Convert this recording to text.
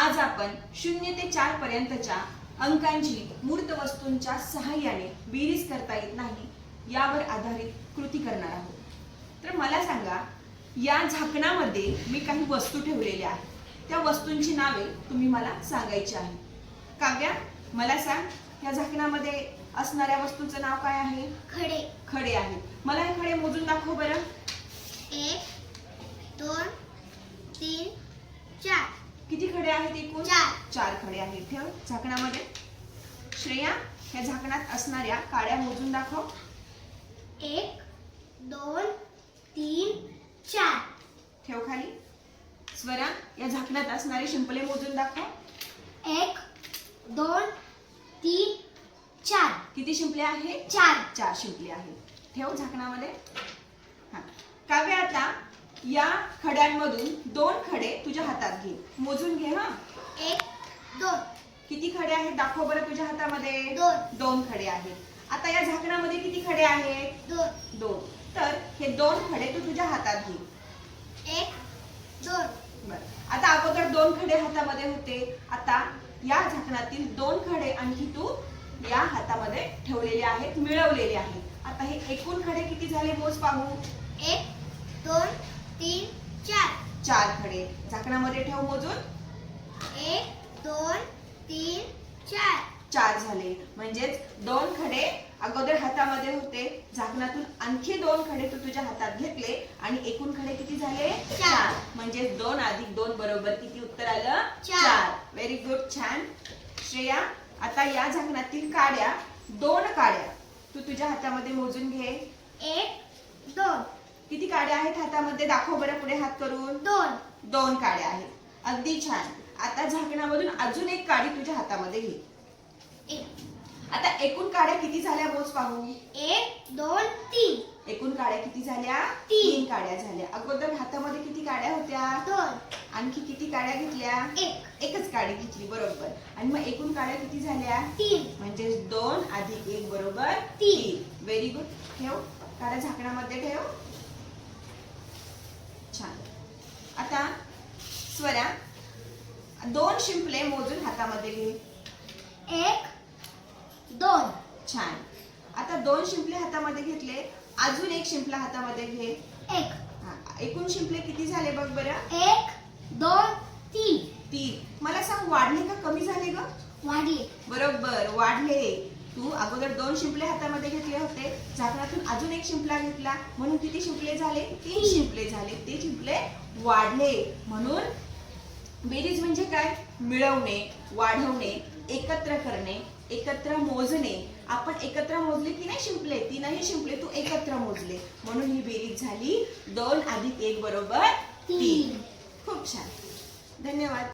आज आपण शून्य ते चार पर्यंतच्या अंकांची मूर्त वस्तूंच्या सहाय्याने बेरीज करता येत नाही यावर आधारित कृती करणार आहोत. तर मला सांगा या झाकणामध्ये मी काही वस्तू ठेवलेल्या आहेत. त्या वस्तूंची नावे तुम्ही मला सांगायची आहे काव्या मला सांग या झाकणामध्ये असणाऱ्या वस्तूचं नाव काय आहे? खडे. खडे आहेत. मला हे खडे मोजून दाखव बरं. एक दोन तीन चार. किती खडे आहेत एकूण? चार. चार खडे आहेत. ठेव. झाकणामध्ये. श्रेया ह्या झाकणात असणाऱ्या काड्या मोजून दाखव. एक दोन तीन चार. ठेव खाली. स्वरा या झाकणात असणारे शिंपले मोजून दाखव. एक दोन तीन चार. किती शिंपले आहेत? चार. चार शिंपले आहेत. ठेव झाकणामध्ये. हा. काव्य आता या खड्यांमधून दोन खडे तुझ्या हातात घे. मोजून घे हा. एक दोन. किती खडे आहेत? दाखव बरं तुझ्या हातामध्ये. दोन. दोन खडे आहेत. आता या झाकणामध्ये किती खडे आहेत? दोन. दोन. तर हे दोन खडे तू तुझ्या हातात घे. एक दोन. बरं. आता अगोदर दोन खडे हातामध्ये होते. आता या झाकणातील दोन खडे आणखी तू या हातामध्ये ठेवलेले आहेत मिळवलेले आहेत. आता हे एकूण खडे किती झाले मोज पाहू एक दोन. तीन चार. चार खडे. झाकणामध्ये ठेव मोजून. एक दोन तीन चार. चार झाले. म्हणजेच दोन खडे अगोदर हातामध्ये होते. झाकणातून आणखी दोन खडे तू तुझ्या हातात घेतले आणि एकूण खडे किती झाले? चार. म्हणजे दोन अधिक दोन बरोबर किती उत्तर आलं? चार. व्हेरी गुड छान. श्रेया आता या झाकणातील काड्या दोन काड्या तू तुझ्या हातामध्ये मोजून घे. एक दोन. किती काड्या आहेत हातामध्ये? दाखव बरं पुढे हात करून. दोन. दोन काड्या आहेत. अगदी छान. आता झाकणामधून अजून एक काडी तुझ्या हातामध्ये घे. एक. आता एकूण काड्या किती झाल्या मोज पाहू एक दोन तीन. एकूण काड्या किती झाल्या? तीन. काड्या झाल्या. अगोदर हातामध्ये किती काड्या होत्या? दोन. आणखी किती काड्या घेतल्या? एक. एकच काडी घेतली बरोबर. आणि मग एकूण काड्या किती झाल्या? तीन. म्हणजे दोन अधिक एक बरोबर तीन. व्हेरी गुड ठेव. काड्या झाकणामध्ये ठेव. छान. आता स्वरा दोन शिंपले मोजून हातामध्ये घे एक दोन. छान. आता दोन शिंपले हातामध्ये घेतले. अजून एक शिंपला हातामध्ये घे. एक. हा, एकूण शिंपले किती झाले बघ बरं? एक दोन तीन. तीन. मला सांग वाढले का कमी झाले ग? वाढले. बरोबर वाढले. तू अगोदर दोन शिंपले हातामध्ये घेतले होते. झाकणातून अजून एक शिंपला घेतला. म्हणून किती शिंपले झाले? तीन शिंपले झाले. ते शिंपले वाढले. म्हणून बेरीज म्हणजे काय? मिळवणे वाढवणे एकत्र करणे एकत्र मोजणे. आपण एकत्र मोजले की नाही शिंपले? तीनही शिंपले तू एकत्र मोजले. म्हणून ही बेरीज झाली दोन अधिक एक बरोबर तीन. तीन. खूप छान. धन्यवाद.